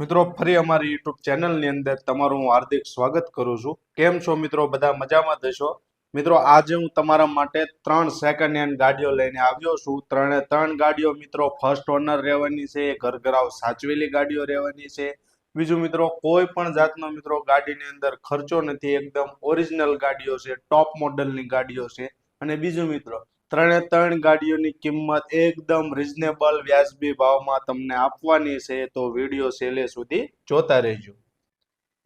મિત્રો, ફરી અમારી યુટ્યુબ ચેનલની અંદર તમારું હાર્દિક સ્વાગત કરું છું. કેમ છો મિત્રો? બધા મજામાં થશો મિત્રો, આજે હું તમારા માટે ત્રણ સેકન્ડ હેન્ડ ગાડીઓ લઈને આવ્યો છું. ત્રણે ત્રણ ગાડીઓ મિત્રો ફર્સ્ટ ઓનર રહેવાની છે, ઘરઘરાવ સાચવેલી ગાડીઓ રહેવાની છે. બીજું મિત્રો, કોઈ પણ જાતનો મિત્રો ગાડીની અંદર ખર્ચો નથી, એકદમ ઓરિજિનલ ગાડીઓ છે ટોપ મોડલની ગાડીઓ છે. અને બીજું મિત્રો ત્રણે ત્રણ ગાડીઓની કિંમત એકદમ રિઝનેબલ વ્યાજબી ભાવમાં તમને આપવાની છે, તો વીડિયો છેલ્લે સુધી જોતા રહેજો.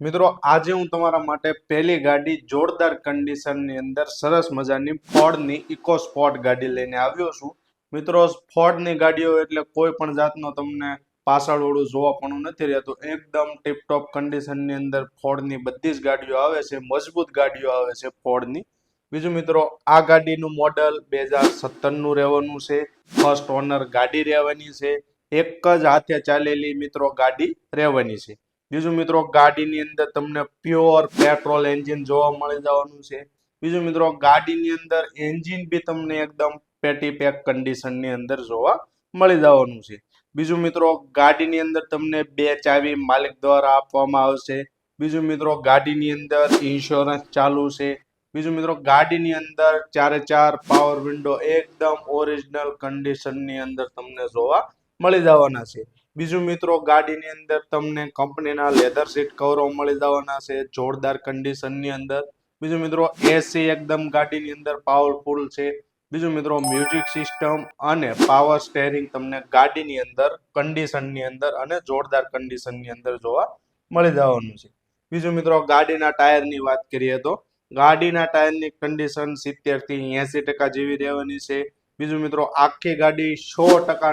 મિત્રો, આજે હું તમારા માટે પહેલી ગાડી જોરદાર કન્ડિશનની અંદર સરસ મજાની ફોર્ડની ઇકો સ્પોર્ટ ગાડી લઈને આવ્યો છું. મિત્રો ફોર્ડની ગાડીઓ એટલે કોઈ પણ જાતનો તમને પાછળવાળું જોવા પણ નથી રહેતું. એકદમ ટીપટોપ કન્ડિશનની અંદર ફોર્ડની બધી જ ગાડીઓ આવે છે, મજબૂત ગાડીઓ આવે છે ફોર્ડની બીજું મિત્રો, આ ગાડીનું મોડલ બે હજાર સત્તરનું રહેવાનું છે. ફર્સ્ટ ઓનર ગાડી રહેવાની છે. એક જ હાથે ચાલેલી મિત્રો ગાડી રહેવાની છે. બીજું મિત્રો, ગાડીની અંદર તમને પ્યોર પેટ્રોલ એન્જિન જોવા મળી જવાનું છે. બીજું મિત્રો, ગાડીની અંદર એન્જિન બી તમને એકદમ પેટી પેક કન્ડિશનની અંદર જોવા મળી જવાનું છે. બીજું મિત્રો, ગાડીની અંદર તમને બે ચાવી માલિક દ્વારા આપવામાં આવશે. બીજું મિત્રો, ગાડીની અંદર ઇન્સ્યોરન્સ ચાલુ છે. બીજું મિત્રો, ગાડીની અંદર ચારે ચાર પાવર વિન્ડો એકદમ ઓરિજિનલ કન્ડિશનની અંદર તમને જોવા મળી જવાના છે. બીજું મિત્રો, ગાડીની અંદર તમને કંપનીના લેધર સીટ કવરો મળી જવાના છે, જોરદાર કન્ડિશનની અંદર. બીજું મિત્રો એસી એકદમ ગાડીની અંદર પાવરફુલ છે. બીજું મિત્રો મ્યુઝિક સિસ્ટમ અને પાવર સ્ટેરિંગ તમને ગાડીની અંદર કન્ડિશનની અંદર અને જોરદાર કન્ડિશનની અંદર જોવા મળી જવાનું છે. બીજું મિત્રો, ગાડીના ટાયરની વાત કરીએ તો ગાડીના ટાયરની કન્ડિશન સિત્તેરથી એસી ટકા જેવી રહેવાની છે. બીજું મિત્રો, આખી ગાડી સો ટકા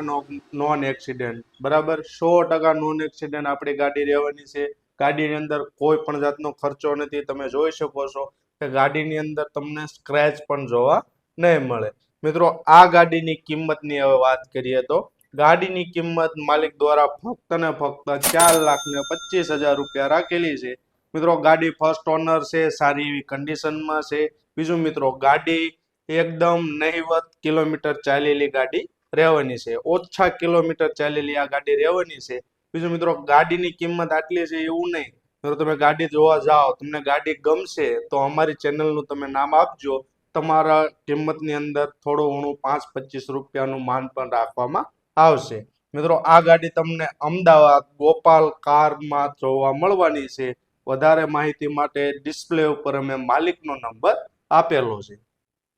નોન એક્સિડન્ટ બરાબર? સો ટકા નોન એક્સિડન્ટ આપણી ગાડી રહેવાની છે. ગાડીની અંદર કોઈ પણ જાતનો ખર્ચો નથી. તમે જોઈ શકો છો કે ગાડીની અંદર તમને સ્ક્રેચ પણ જોવા નહીં મળે. મિત્રો, આ ગાડીની કિંમતની હવે વાત કરીએ તો, ગાડીની કિંમત માલિક દ્વારા ફક્ત ને ફક્ત ચાર લાખ ને પચીસ હજાર રૂપિયા રાખેલી છે. મિત્રો, ગાડી ફર્સ્ટ ઓનર છે, સારી એવી કન્ડિશનમાં છે. બીજું મિત્રો, ગાડી એકદમ નહિવત કિલોમીટર ચાલેલી ગાડી રહેવાની છે. ઓછા કિલોમીટર ચાલેલી આ ગાડી રહેવાની છે. બીજું મિત્રો, ગાડીની કિંમત આટલી છે એવું નહીં. મિત્રો, તમે ગાડી જોવા જાઓ, તમને ગાડી ગમશે તો અમારી ચેનલનું તમે નામ આપજો. તમારા કિંમતની અંદર થોડું ઘણું પાંચ પચીસ રૂપિયાનું માન પણ રાખવામાં આવશે. મિત્રો, આ ગાડી તમને અમદાવાદ ગોપાલ કારમાં જોવા મળવાની છે. વધારે માહિતી માટે ડિસ્પ્લે ઉપર અમે માલિકનો નંબર આપેલો છે.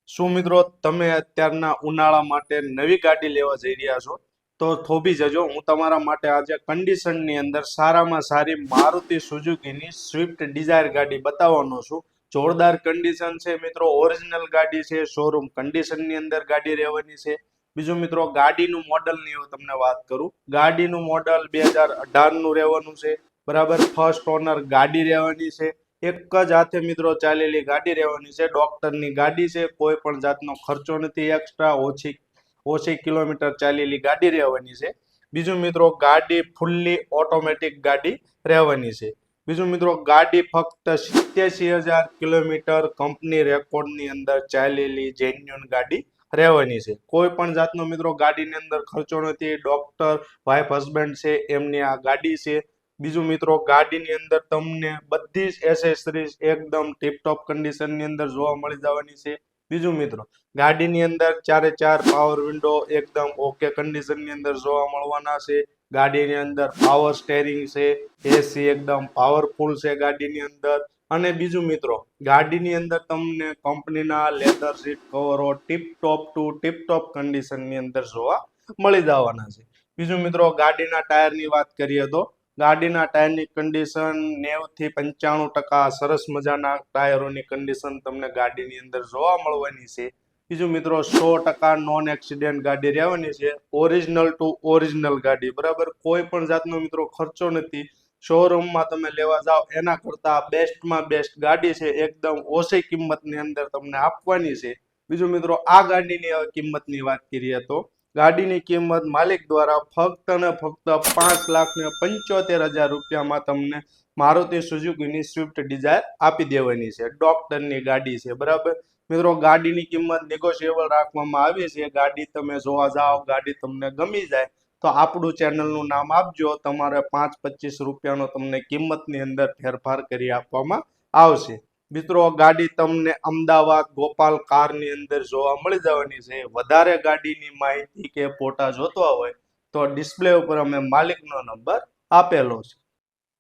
શું મિત્રો તમે અત્યારના ઉનાળા માટે નવી ગાડી લેવા જઈ રહ્યા છો? તો થોભી જજો, હું તમારા માટે આજે કન્ડિશનની અંદર સારામાં સારી મારુતિ સુઝુકીની સ્વિફ્ટ ડિઝાયર ગાડી બતાવવાનો છું. જોરદાર કન્ડિશન છે મિત્રો ઓરિજિનલ ગાડી છે શોરૂમ કન્ડિશનની અંદર ગાડી રહેવાની છે. બીજું મિત્રો, ગાડીનું મોડલની હું તમને વાત કરું. ગાડીનું મોડલ બે હજાર અઢારનું રહેવાનું છે. બરાબર? ફર્સ્ટ ઓનર ગાડી રહેવાની છે. એક જ હાથે મિત્રો ચાલેલી ગાડી રહેવાની છે. ડૉક્ટરની ગાડી છે. કોઈ પણ જાતનો ખર્ચો નથી એક્સ્ટ્રા ઓછી ઓછી કિલોમીટર ચાલેલી ગાડી રહેવાની છે. બીજું મિત્રો ગાડી ફૂલ્લી ઓટોમેટિક ગાડી રહેવાની છે. બીજું મિત્રો ગાડી ફક્ત સિત્યાસી હજાર કિલોમીટર કંપની રેકોર્ડની અંદર ચાલેલી જેન્યુન ગાડી રહેવાની છે. કોઈ પણ જાતનો મિત્રો ગાડીની અંદર ખર્ચો નથી. ડૉક્ટર વાઇફ હસબન્ડ છે. એમની આ ગાડી છે. બીજું મિત્રો, ગાડીની અંદર તમને બધી જ એસેસરીઝ એકદમ ટીપટોપ કન્ડિશનની અંદર જોવા મળી જવાની છે. બીજું મિત્રો, ગાડીની અંદર ચારે ચાર પાવર વિન્ડો એકદમ ઓકે કન્ડિશનની અંદર જોવા મળવાના છે. ગાડીની અંદર પાવર સ્ટેરિંગ છે એસી એકદમ પાવરફુલ છે ગાડીની અંદર. અને બીજું મિત્રો, ગાડીની અંદર તમને કંપનીના leather seat કવરો tip top to tip top કન્ડિશનની અંદર જોવા મળી જવાના છે. બીજું મિત્રો, ગાડીના ટાયરની વાત કરીએ તો ગાડીના ટાયરની કન્ડિશન નેવથી પંચાણું ટકા સરસ મજાના ટાયરોની કન્ડિશન તમને ગાડીની અંદર જોવા મળવાની છે. બીજું મિત્રો સો ટકા નોન એક્સિડન્ટ ગાડી રહેવાની છે. ઓરિજિનલ ટુ ઓરિજિનલ ગાડી, બરાબર? કોઈ પણ જાતનો મિત્રો ખર્ચો નથી. શોરૂમમાં તમે લેવા જાઓ, એના કરતા બેસ્ટમાં બેસ્ટ ગાડી છે. એકદમ ઓછી કિંમતની અંદર તમને આપવાની છે. બીજું મિત્રો, આ ગાડીની કિંમતની વાત કરીએ તો ગાડીની કિંમત માલિક દ્વારા ફક્ત ને ફક્ત પાંચ લાખ ને પંચોતેર હજાર રૂપિયામાં તમને મારુતિ સુઝુકીની સ્વિફ્ટ ડિઝાયર આપી દેવાની છે. ડોક્ટરની ગાડી છે, બરાબર? મિત્રો, ગાડીની કિંમત નેગોશિયેબલ રાખવામાં આવી છે. ગાડી તમે જોવા જાઓ, ગાડી તમને ગમી જાય, તો આપણું ચેનલનું નામ આપજો. તમારે પાંચ પચીસ રૂપિયાનો તમને કિંમતની અંદર ફેરફાર કરી આપવામાં આવશે. મિત્રો ગાડી તમને અમદાવાદ ગોપાલ કારની અંદર જોવા મળી જવાની છે. વધારે ગાડીની માહિતી કે ફોટા જોતા હોય તો ડિસ્પ્લે ઉપર અમે માલિકનો નંબર આપેલો છે.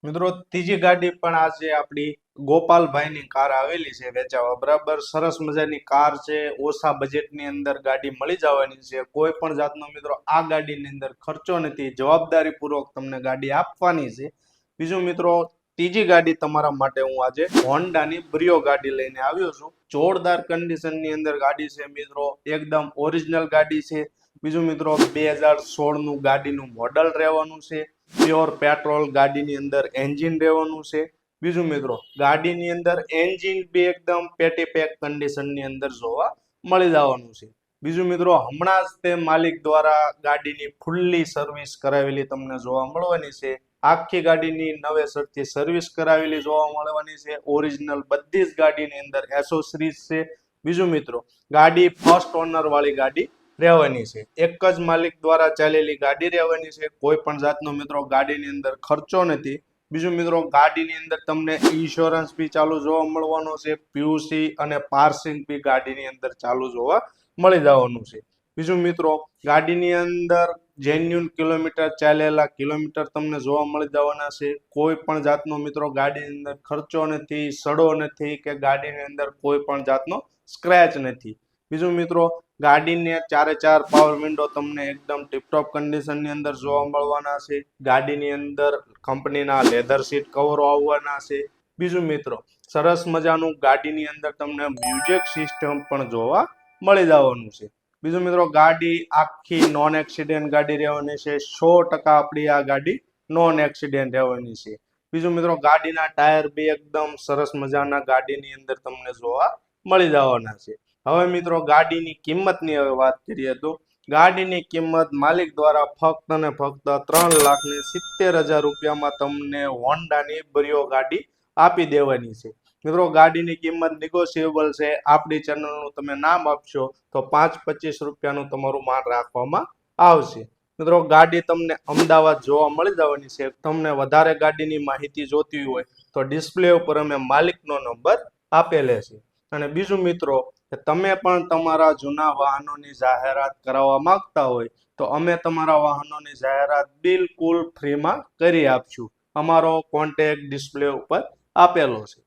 મિત્રો, ત્રીજી ગાડી પણ આજે આપણી ગોપાલભાઈની કાર આવેલી છે, વેચાવા. બરાબર, સરસ મજાની કાર છે. ઓછા બજેટની અંદર ગાડી મળી જવાની છે. કોઈ પણ જાતનો મિત્રો, આ ગાડીની અંદર ખર્ચો નથી. જવાબદારીપૂર્વક તમને ગાડી આપવાની છે. બીજું મિત્રો ત્રીજી ગાડી તમારા માટે હું આજે હોન્ડાની બ્રિયો ગાડી લઈને આવ્યો છું. જોરદાર કન્ડિશનની અંદર ગાડી છે મિત્રો, એકદમ ઓરિજિનલ ગાડી છે. બીજું મિત્રો, બે હજાર સોળનું ગાડીનું મોડલ રહેવાનું છે. પ્યોર પેટ્રોલ ગાડીની અંદર એન્જિન રહેવાનું છે. બીજું મિત્રો, ગાડીની અંદર એન્જિન બી એકદમ પેટી પેક કન્ડિશનની અંદર જોવા મળી જવાનું છે. બીજું મિત્રો, હમણાં જ તે માલિક દ્વારા ગાડીની ફૂલ્લી સર્વિસ કરાવેલી તમને જોવા મળવાની છે. આખી ગાડીની નવેસરથી સર્વિસ કરાવેલી જોવા મળવાની છે. ઓરિજિનલ બધી જ ગાડીની અંદર એસોસરીઝ છે. બીજું મિત્રો, ગાડી ફર્સ્ટ ઓનર વાળી ગાડી રહેવાની છે. એક જ માલિક દ્વારા ચાલેલી ગાડી રહેવાની છે. કોઈ પણ જાતનો મિત્રો ગાડીની અંદર ખર્ચો નથી. બીજું મિત્રો, ગાડીની અંદર તમને ઇન્સ્યોરન્સ બી ચાલુ જોવા મળવાનો છે. પીયુસી અને પાર્સિંગ બી ગાડીની અંદર ચાલુ જોવા મળી જવાનું છે. બીજું મિત્રો, ગાડીની અંદર જેન્યુન કિલોમીટર ચાલેલા કિલોમીટર તમને જોવા મળી જવાના છે. કોઈ પણ જાતનો મિત્રો ગાડીની અંદર ખર્ચો નથી, સડો નથી કે ગાડીની અંદર કોઈ પણ જાતનો સ્ક્રેચ નથી. બીજું મિત્રો, ગાડીને ચારે ચાર પાવર વિન્ડો તમને એકદમ ટીપટોપ કન્ડિશનની અંદર જોવા મળવાના છે. ગાડીની અંદર કંપનીના લેધર સીટ કવરો આવવાના છે. બીજું મિત્રો, સરસ મજાનું ગાડીની અંદર તમને મ્યુઝિક સિસ્ટમ પણ જોવા મળી જવાનું છે. બીજું મિત્રો, ગાડી આખી નોન એક્સિડન્ટ ગાડી રહેવાની છે. સો ટકા આપણી આ ગાડી નોન એક્સિડન્ટ રહેવાની છે. બીજું મિત્રો, ગાડીના ટાયર બી એકદમ સરસ મજાના ગાડીની અંદર તમને જોવા મળી જવાના છે. હવે મિત્રો, ગાડીની કિંમતની હવે વાત કરીએ તો ગાડીની કિંમત માલિક દ્વારા ફક્ત અને ફક્ત ત્રણ લાખ ને સિત્તેર હજાર રૂપિયામાં તમને હોન્ડાની બરિયો ગાડી આપી દેવાની છે. મિત્રો, ગાડીની કિંમત નિગોશિયેબલ છે. આપણી ચેનલનું તમે નામ આપશો તો પાંચ પચીસ રૂપિયાનું તમારું માન રાખવામાં આવશે. મિત્રો, ગાડી તમને અમદાવાદ જોવા મળી જવાની છે. તમને વધારે ગાડીની માહિતી જોતી હોય તો ડિસ્પ્લે ઉપર અમે માલિકનો નંબર આપેલે છે. અને બીજું મિત્રો, કે તમે પણ તમારા જૂના વાહનોની જાહેરાત કરાવવા માંગતા હોય તો અમે તમારા વાહનોની જાહેરાત બિલકુલ ફ્રીમાં કરી આપશું. અમારો કોન્ટેક્ટ ડિસ્પ્લે ઉપર આપેલો છે.